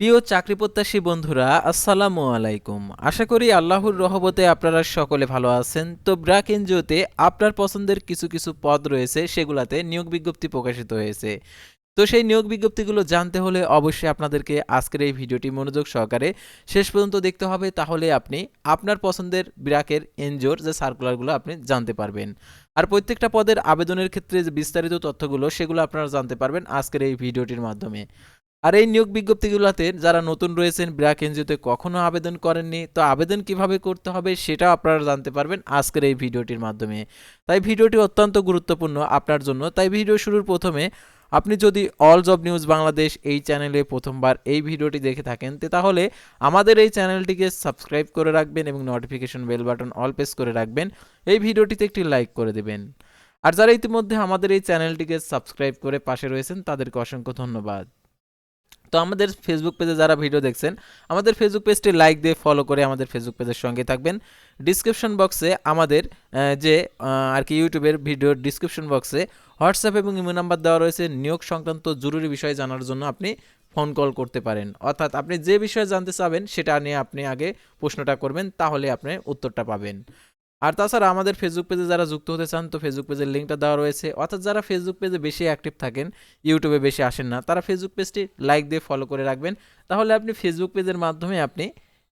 প্রিয় চাকরি প্রত্যাশী বন্ধুরা, আসসালামু আলাইকুম। আশা করি আল্লাহর রহমতে আপনারা সকলে ভালো আছেন। তো ব্র্যাক এনজিওতে আপনার পছন্দের কিছু কিছু পদ রয়েছে, সেগুলাতে নিয়োগ বিজ্ঞপ্তি প্রকাশিত হয়েছে। তো সেই নিয়োগ বিজ্ঞপ্তিগুলো জানতে হলে অবশ্যই আপনাদেরকে আজকের এই ভিডিওটি মনোযোগ সহকারে শেষ পর্যন্ত দেখতে হবে, তাহলে আপনি আপনার পছন্দের ব্র্যাকের এনজিওর যে সার্কুলারগুলো আপনি জানতে পারবেন। আর প্রত্যেকটা পদের আবেদনের ক্ষেত্রে যে বিস্তারিত তথ্যগুলো, সেগুলো আপনারা জানতে পারবেন আজকের এই ভিডিওটির মাধ্যমে। আর এই নিয়োগ বিজ্ঞপ্তিগুলোতে যারা নতুন রয়েছেন, ব্র্যাক এনজিওতে কখনো আবেদন করেননি, তো আবেদন কীভাবে করতে হবে সেটাও আপনারা জানতে পারবেন আজকের এই ভিডিওটির মাধ্যমে। তাই ভিডিওটি অত্যন্ত গুরুত্বপূর্ণ আপনার জন্য। তাই ভিডিও শুরুর প্রথমে আপনি যদি অল জব নিউজ বাংলাদেশ এই চ্যানেলে প্রথমবার এই ভিডিওটি দেখে থাকেন তাহলে আমাদের এই চ্যানেলটিকে সাবস্ক্রাইব করে রাখবেন এবং notification bell button all press করে রাখবেন। এই ভিডিওটিতে একটি লাইক করে দেবেন। আর যারা ইতিমধ্যে আমাদের এই চ্যানেলটিকে সাবস্ক্রাইব করে পাশে রয়েছেন, তাদেরকে অসংখ্য ধন্যবাদ। তো আমাদের ফেসবুক পেজে যারা ভিডিও দেখছেন, আমাদের ফেসবুক পেজটি লাইক দিয়ে ফলো করে আমাদের ফেসবুক পেজের সঙ্গে থাকবেন। ডিসক্রিপশন বক্সে আমাদের যে আর কি ইউটিউবের ভিডিওর ডিসক্রিপশন বক্সে হোয়াটসঅ্যাপ এবং ইমো নাম্বার দেওয়া রয়েছে। নিয়োগ সংক্রান্ত জরুরি বিষয় জানার জন্য আপনি ফোন কল করতে পারেন। অর্থাৎ আপনি যে বিষয়ে জানতে চাবেন, সেটা নিয়ে আপনি আগে প্রশ্নটা করবেন, তাহলে আপনি উত্তরটা পাবেন। আর তাছাড়া আমাদের ফেসবুক পেজে যারা যুক্ত হতে চান, তো ফেসবুক পেজের লিঙ্কটা দেওয়া রয়েছে। অর্থাৎ যারা ফেসবুক পেজে বেশি অ্যাক্টিভ থাকেন ইউটিউবে বেশি আসেন না, তারা ফেসবুক পেজটি লাইক দিয়ে ফলো করে রাখবেন। তাহলে আপনি ফেসবুক পেজের মাধ্যমে আপনি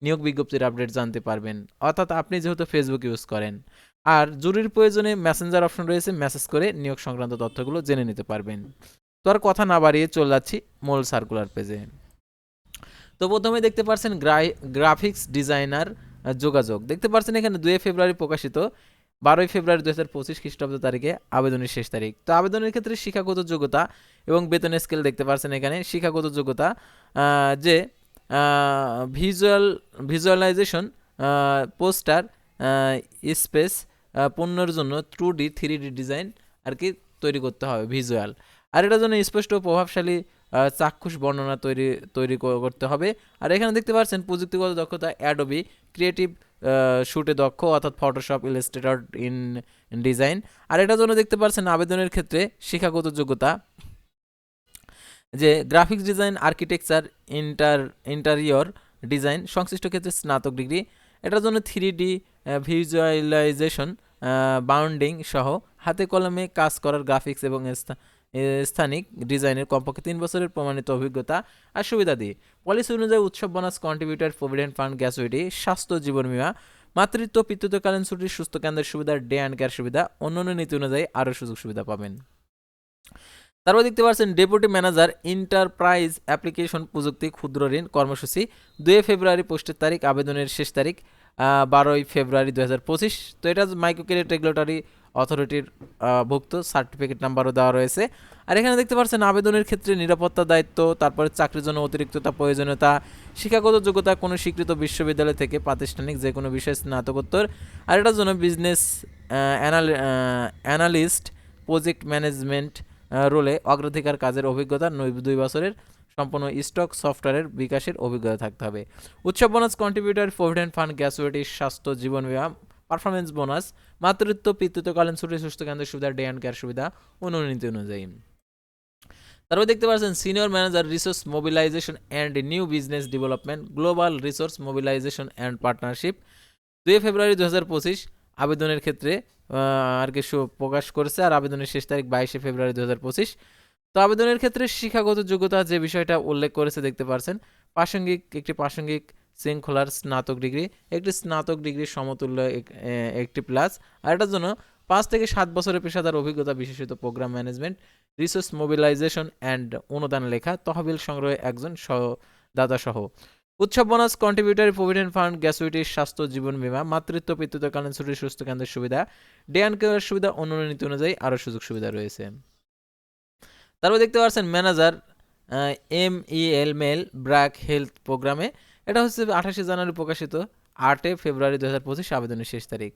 নিয়োগ বিজ্ঞপ্তির আপডেট জানতে পারবেন। অর্থাৎ আপনি যেহেতু ফেসবুক ইউজ করেন। আর জরুরি প্রয়োজনে মেসেঞ্জার অপশন রয়েছে মেসেজ করে নিয়োগ সংক্রান্ত তথ্যগুলো জেনে নিতে পারবেন। তো আর কথা না বাড়িয়ে চলে যাচ্ছি মূল সার্কুলার পেজে তো প্রথমে দেখতে পাচ্ছেন গ্রাফিক্স ডিজাইনার যোগাযোগ। দেখতে পাচ্ছেন এখানে দুই ফেব্রুয়ারি প্রকাশিত, বারোই ফেব্রুয়ারি দু হাজার পঁচিশ খ্রিস্টাব্দ তারিখে আবেদনের শেষ তারিখ। তো আবেদনের ক্ষেত্রে শিক্ষাগত যোগ্যতা এবং বেতনের স্কেল দেখতে পাচ্ছেন এখানে। শিক্ষাগত যোগ্যতা যে ভিজুয়াল ভিজুয়ালাইজেশন পোস্টার স্পেস পণ্যের জন্য two D three D design আর কি তৈরি করতে হবে ভিজুয়াল আর এটার জন্য স্পষ্ট প্রভাবশালী চাক্ষুষ বর্ণনা তৈরি তৈরি করতে হবে। আর এখানে দেখতে পাচ্ছেন প্রযুক্তিগত দক্ষতা অ্যাডোবি ক্রিয়েটিভ শুটে দক্ষ, অর্থাৎ ফটোশপ ইলাস্ট্রেটর ইন ডিজাইন আর এটার জন্য দেখতে পাচ্ছেন আবেদনের ক্ষেত্রে শিক্ষাগত যোগ্যতা, যে graphics design architecture inter interior design সংশ্লিষ্ট ক্ষেত্রে স্নাতক ডিগ্রি এটার জন্য থ্রি ডি ভিজুয়ালাইজেশন বাউন্ডিং সহ হাতে কলমে কাজ করার গ্রাফিক্স এবং স্থানিক ডিজাইনের কমপক্ষে তিন বছরের প্রমাণিত অভিজ্ঞতা আর সুবিধা দিয়ে। পলিসি অনুযায়ী উৎসব bonus contributor provident fund gratuity স্বাস্থ্য, জীবন বীমা, মাতৃত্ব, পিতৃত্বকালীন ছুটির, সুস্থ কেন্দ্রের সুবিধা ডে অ্যান্ড কেয়ার সুবিধা, অন্যান্য নীতি অনুযায়ী আরও সুযোগ সুবিধা পাবেন। তারপর দেখতে পাচ্ছেন ডেপুটি ম্যানেজার ইন্টারপ্রাইজ অ্যাপ্লিকেশন প্রযুক্তি ক্ষুদ্র ঋণ কর্মসূচি, দুই ফেব্রুয়ারি পোস্টের তারিখ, আবেদনের শেষ তারিখ বারোই ফেব্রুয়ারি দু হাজার পঁচিশ। তো এটা মাইক্রো ক্রেডিট রেগুলেটরি অথরিটির ভুক্ত সার্টিফিকেট নাম্বারও দেওয়া রয়েছে। আর এখানে দেখতে পাচ্ছেন আবেদনের ক্ষেত্রে নিরাপত্তা দায়িত্ব, তারপরে চাকরির জন্য অতিরিক্ততা, প্রয়োজনীয়তা, শিক্ষাগত যোগ্যতা কোনো স্বীকৃত বিশ্ববিদ্যালয় থেকে প্রাতিষ্ঠানিক যে কোনো বিষয়ে স্নাতকোত্তর। আর এটার জন্য বিজনেস অ্যানালিস্ট, প্রজেক্ট ম্যানেজমেন্ট রোলে অগ্রাধিকার কাজের অভিজ্ঞতা দুই বছরের সম্পূর্ণ স্টক সফটওয়্যারের বিকাশের অভিজ্ঞতা থাকতে হবে। উৎসব bonus contributor, provident fund gratuity স্বাস্থ্য, জীবন বিমা পারফরমেন্স বোনাস মাতৃত্ব, পিতৃত্বকালীন ছুটি, সুস্থ কেন্দ্রের সুবিধা ডে অ্যান্ড কেয়ার সুবিধা, অনুনীতি অনুযায়ী। তারপর দেখতে পাচ্ছেন senior manager resource mobilisation and new business development global resource mobilisation and partnership দুই ফেব্রুয়ারি দু পঁচিশ, আবেদনের ক্ষেত্রে আর কি প্রকাশ করেছে, আর আবেদনের শেষ তারিখ বাইশে ফেব্রুয়ারি দু হাজার পঁচিশ। তো আবেদনের ক্ষেত্রে শিক্ষাগত যোগ্যতা যে বিষয়টা উল্লেখ করেছে, দেখতে পারছেন প্রাসঙ্গিক, একটি প্রাসঙ্গিক শৃঙ্খলার স্নাতক ডিগ্রি, একটি স্নাতক ডিগ্রির সমতুল্য একটি প্লাস আর এটার জন্য পাঁচ থেকে সাত বছরের পেশাদার অভিজ্ঞতা বিশেষিত programme management resource mobilisation and অনুদান লেখা, তহবিল সংগ্রহে একজন সহ দাতা সহ উৎসব bonus contributory provident fund gratuity স্বাস্থ্য জীবন বীমা, মাতৃত্ব, পিতৃত্বকালীন ছুটি, সুস্থ কেন্দ্রের সুবিধা ডে অ্যান্ড সুবিধা অন্যান্য নীতি অনুযায়ী আরও সুযোগ সুবিধা রয়েছে। তারপর দেখতে পাচ্ছেন manager M E L MEL BRAC health প্রোগ্রামে এটা হচ্ছে আঠাশে জানুয়ারি প্রকাশিত আটে ফেব্রুয়ারি দু হাজার পঁচিশ আবেদনের শেষ তারিখ।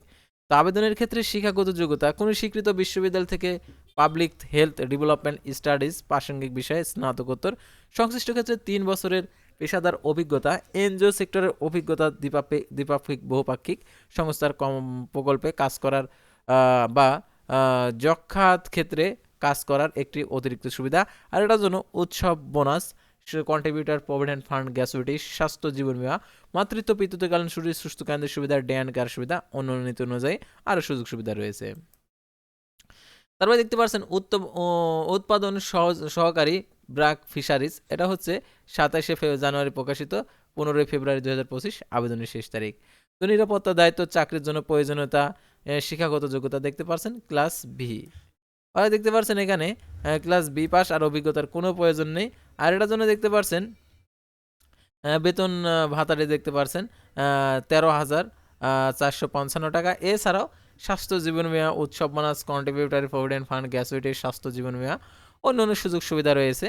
তো আবেদনের ক্ষেত্রে শিক্ষাগত যোগ্যতা, কোনো স্বীকৃত বিশ্ববিদ্যালয় থেকে পাবলিক হেলথ ডেভেলপমেন্ট স্টাডিজ প্রাসঙ্গিক বিষয়ে স্নাতকোত্তর, সংশ্লিষ্ট ক্ষেত্রে তিন বছরের পেশাদার অভিজ্ঞতা, এনজিও সেক্টরের অভিজ্ঞতা দ্বিপাক্ষিক দ্বিপাক্ষিক, বহুপাক্ষিক সংস্থার কম প্রকল্পে কাজ করার বা যক্ষাত ক্ষেত্রে কাজ করার একটি অতিরিক্ত সুবিধা। আর এটার জন্য উৎসব bonus contributor provident fund gratuity স্বাস্থ্য জীবন বিমা, মাতৃত্ব, পিতৃত্বকালীন শরীর সুস্থ কেন্দ্রের সুবিধা ডে অ্যান্ড কার সুবিধা অন্য নীতি অনুযায়ী আরও সুযোগ সুবিধা রয়েছে। তারপরে দেখতে পাচ্ছেন উৎপাদন সহজ, সহকারী ব্রাক ফিশারিজ। এটা হচ্ছে সাতাশে জানুয়ারি প্রকাশিত, পনেরোই ফেব্রুয়ারি দু হাজার পঁচিশ, আবেদনের শেষ তারিখ। তো নিরাপত্তা, দায়িত্ব, চাকরির জন্য প্রয়োজনীয়তা শিক্ষাগত যোগ্যতা দেখতে পাচ্ছেন, ক্লাস বি। আর দেখতে পাচ্ছেন এখানে ক্লাস বি পাস, আর অভিজ্ঞতার কোনো প্রয়োজন নেই। আর এটার জন্য দেখতে পারছেন বেতন ভাতারে দেখতে পারছেন তেরো হাজার চারশো পঞ্চান্ন টাকা। এছাড়াও স্বাস্থ্য জীবন বিমা, উৎসব মানাস কন্ট্রিবিউটারি প্রভিডেন্ট ফান্ড গ্যাসুইটির স্বাস্থ্য জীবন বিমা, অন্যান্য সুযোগ সুবিধা রয়েছে।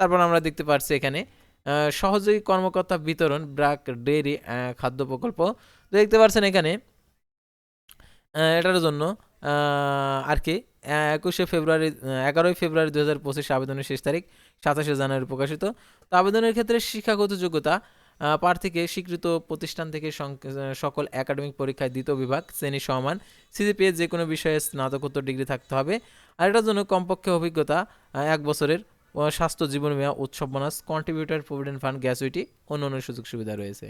তারপর আমরা দেখতে পাচ্ছি এখানে সহযোগী কর্মকর্তা বিতরণ, ব্রাক ডেয়ারি খাদ্য প্রকল্প। দেখতে পাচ্ছেন এখানে এটার জন্য আর কি একুশে ফেব্রুয়ারি এগারোই ফেব্রুয়ারি দু হাজার পঁচিশ আবেদনের শেষ তারিখ, সাতাশে জানুয়ারি প্রকাশিত। তো আবেদনের ক্ষেত্রে শিক্ষাগত যোগ্যতা প্রার্থীকে স্বীকৃত প্রতিষ্ঠান থেকে সকল একাডেমিক পরীক্ষায় দ্বিতীয় বিভাগ, শ্রেণি সমান, সিজিপিএ যে কোনো বিষয়ে স্নাতকোত্তর ডিগ্রি থাকতে হবে। আর এটার জন্য কমপক্ষে অভিজ্ঞতা এক বছরের স্বাস্থ্য জীবন বিমা, উৎসব bonus contributor provident fund gratuity অন্য অন্য সুযোগ সুবিধা রয়েছে।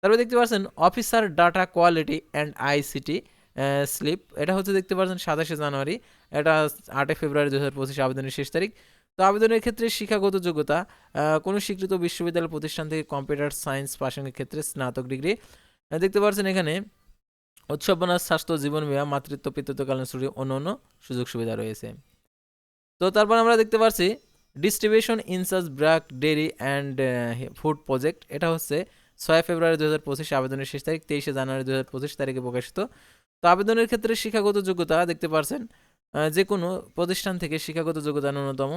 তারপরে দেখতে পাচ্ছেন officer data quality and ICT slip এটা হচ্ছে দেখতে পাচ্ছেন সাতাশে জানুয়ারি, এটা আটই ফেব্রুয়ারি দু হাজার পঁচিশ আবেদনের শেষ তারিখ। তো আবেদনের ক্ষেত্রে শিক্ষাগত যোগ্যতা কোনো স্বীকৃত বিশ্ববিদ্যালয় প্রতিষ্ঠান থেকে কম্পিউটার সায়েন্স পাশের ক্ষেত্রে স্নাতক ডিগ্রি। দেখতে পাচ্ছেন এখানে উৎসব বোনাস স্বাস্থ্য জীবন বিমা মাতৃত্ব পিতৃত্বকালীন ছুটি অন্য অন্য সুযোগ সুবিধা রয়েছে। তো তারপর আমরা দেখতে পাচ্ছি distribution in charge BRAC dairy and food project এটা হচ্ছে ছয় ফেব্রুয়ারি দু হাজার পঁচিশ আবেদনের শেষ তারিখ, তেইশে জানুয়ারি দু হাজার পঁচিশ তারিখে প্রকাশিত। তো আবেদনের ক্ষেত্রে শিক্ষাগত যোগ্যতা দেখতে পারছেন যে কোনো প্রতিষ্ঠান থেকে শিক্ষাগত যোগ্যতা ন্যূনতম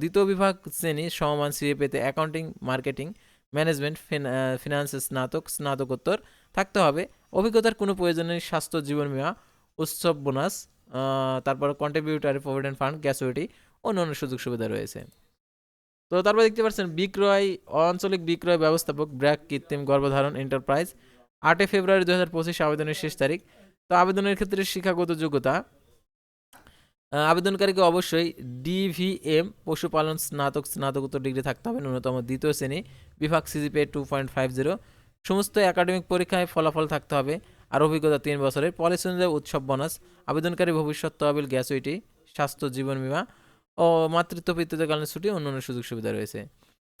দ্বিতীয় বিভাগ শ্রেণি সমমান সিএ পেতে অ্যাকাউন্টিং, মার্কেটিং, ম্যানেজমেন্ট ফিনান্স স্নাতক, স্নাতকোত্তর থাকতে হবে। অভিজ্ঞতার কোনো প্রয়োজন স্বাস্থ্য জীবন বিমা, উৎসব বোনাস তারপর কন্ট্রিবিউটারি প্রভিডেন্ট ফান্ড গ্যাসুইটি অন্য অন্য সুযোগ সুবিধা রয়েছে। তো তারপর দেখতে পাচ্ছেন, বিক্রয় আঞ্চলিক বিক্রয় ব্যবস্থাপক ব্র্যাক কৃত্রিম গর্ভধারণ এন্টারপ্রাইজ আটই ফেব্রুয়ারি দু হাজার পঁচিশ আবেদনের শেষ তারিখ। তো আবেদনের ক্ষেত্রে শিক্ষাগত যোগ্যতা আবেদনকারীকে অবশ্যই ডিভিএম পশুপালন স্নাতক, স্নাতকোত্তর ডিগ্রি থাকতে হবে, ন্যূনতম দ্বিতীয় শ্রেণি, বিভাগ CGPA two point five zero সমস্ত একাডেমিক পরীক্ষায় ফলাফল থাকতে হবে, আর অভিজ্ঞতা তিন বছরের, পলিসি অনুযায়ী উৎসব বোনাস আবেদনকারী ভবিষ্যৎ তহবিল গ্যাসুইটি স্বাস্থ্য, জীবন বীমা ও মাতৃত্ব পিতৃত্বকালীন ছুটি, অন্যান্য সুযোগ সুবিধা রয়েছে।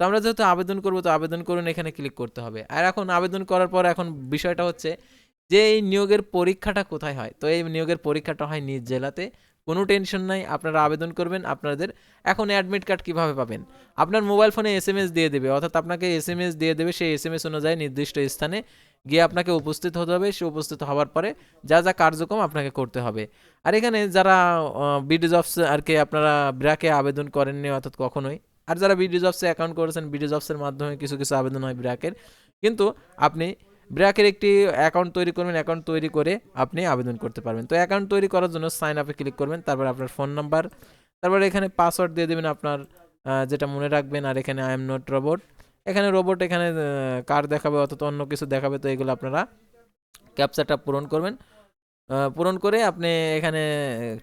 তো আমরা যেহেতু আবেদন করব, তো আবেদন করুন, এখানে ক্লিক করতে হবে। আর এখন আবেদন করার পর এখন বিষয়টা হচ্ছে যে এই নিয়োগের পরীক্ষাটা কোথায় হয়? তো এই নিয়োগের পরীক্ষাটা হয় নিজ জেলাতে। কোনো টেনশন নাই, আপনারা আবেদন করবেন, আপনাদের এখন অ্যাডমিট কার্ড কীভাবে পাবেন? আপনার মোবাইল ফোনে এস এম এস দিয়ে দেবে, অর্থাৎ আপনাকে এস এম এস দিয়ে দেবে, সেই এস এম এস অনুযায়ী নির্দিষ্ট স্থানে গিয়ে আপনাকে উপস্থিত হতে হবে। সে উপস্থিত হওয়ার পরে যা যা কার্যক্রম আপনাকে করতে হবে। আর এখানে যারা বিডি জবস আর কি আপনারা ব্র্যাকে আবেদন করেননি, অর্থাৎ কখনোই, আর যারা বিডি জবসে অ্যাকাউন্ট করেছেন বিডি জবসের মাধ্যমে কিছু কিছু আবেদন হয় ব্র্যাকের কিন্তু আপনি ব্র্যাকের একটি অ্যাকাউন্ট তৈরি করবেন, অ্যাকাউন্ট তৈরি করে আপনি আবেদন করতে পারবেন। তো অ্যাকাউন্ট তৈরি করার জন্য সাইন আপে ক্লিক করবেন, তারপর আপনার ফোন নাম্বার, তারপর এখানে পাসওয়ার্ড দিয়ে দেবেন আপনার যেটা মনে রাখবেন, আর এখানে আই এম নট রোবট। এখানে রোবট, এখানে কার দেখাবে অথবা অন্য কিছু দেখাবে, তো এগুলো আপনারা ক্যাপচারটা পূরণ করবেন। পূরণ করে আপনি এখানে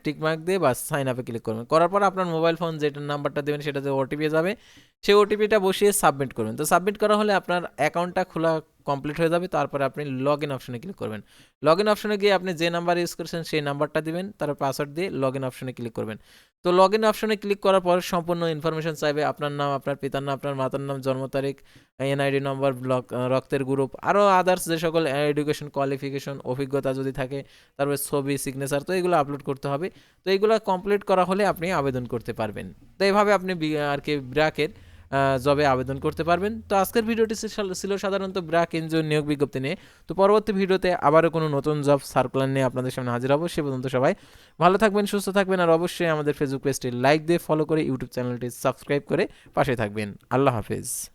টিকমার্ক দিয়ে বা সাইন আপে ক্লিক করবেন। করার পর আপনার মোবাইল ফোন যেটা নাম্বারটা দেবেন, সেটাতে ওটিপি যাবে। সেই ওটিপিটা বসিয়ে সাবমিট করবেন। তো সাবমিট করা হলে আপনার অ্যাকাউন্টটা খোলা কমপ্লিট হয়ে যাবে। তারপরে আপনি লগ ইন অপশনে ক্লিক করবেন। লগ ইন অপশনে গিয়ে আপনি যে নাম্বার ইউজ করেছেন সেই নাম্বারটা দিবেন। তারপর পাসওয়ার্ড দিয়ে লগ ইন অপশনে ক্লিক করবেন। তো লগ ইন অপশনে ক্লিক করার পর সম্পূর্ণ ইনফরমেশন চাইবে। আপনার নাম, আপনার পিতার নাম, আপনার মাতার নাম, জন্ম তারিখ এনআইডি নম্বর ব্লক রক্তের গ্রুপ আরও আদার্স যে সকল এডুকেশন কোয়ালিফিকেশন অভিজ্ঞতা যদি থাকে, তারপরে ছবি সিগনেচার তো এগুলো আপলোড করতে হবে। তো এগুলো কমপ্লিট করা হলে আপনি আবেদন করতে পারবেন। তো এইভাবে আপনি আর কি ব্র্যাকের জবে আবেদন করতে পারবেন। তো আজকের ভিডিওটি ছিল- সাধারণত ব্র্যাক এনজিও নিয়োগ বিজ্ঞপ্তি নিয়ে। তো পরবর্তী ভিডিওতে আবারও কোনো নতুন জব সার্কুলার নিয়ে আপনাদের সামনে হাজির হব। সে পর্যন্ত সবাই ভালো থাকবেন, সুস্থ থাকবেন আর অবশ্যই আমাদের ফেসবুক পেজটি লাইক দিয়ে ফলো করে ইউটিউব চ্যানেলটি সাবস্ক্রাইব করে পাশে থাকবেন। আল্লাহ হাফেজ।